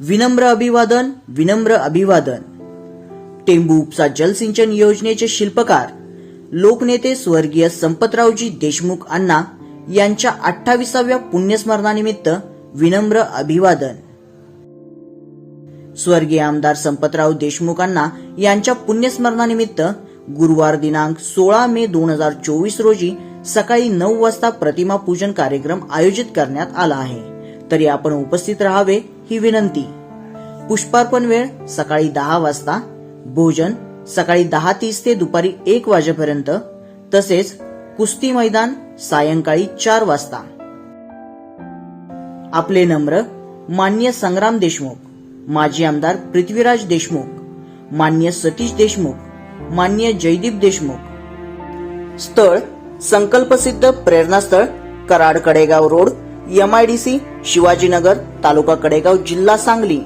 विनम्र अभिवादन विनम्र अभिवादन. टेंबू उपसा जलसिंचन योजनेचे शिल्पकार लोकनेते स्वर्गीय संपतरावजी देशमुख अण्णा यांच्या अठ्ठावीसाव्या पुण्यस्मरणानिमित्त विनम्र अभिवादन. स्वर्गीय आमदार संपतराव देशमुख अण्णा यांच्या पुण्यस्मरणानिमित्त गुरुवार दिनांक सोळा मे दोन हजार चोवीस रोजी सकाळी नऊ वाजता प्रतिमा पूजन कार्यक्रम आयोजित करण्यात आला आहे. तरी आपण उपस्थित राहावे ही विनंती. पुष्पार्पण वेळ सकाळी दहा वाजता भोजन सकाळी दहा तीस ते दुपारी एक वाजेपर्यंत तसेच कुस्ती मैदान सायंकाळी चार वाजता. आपले नम्र मान्य संग्राम देशमुख माजी आमदार पृथ्वीराज देशमुख मान्य सतीश देशमुख मान्य जयदीप देशमुख. स्थळ संकल्पसिद्ध प्रेरणास्थळ Karad Kadegaon road M I D C Shivajinagar taluka Kadegaon जिल्हा सांगली.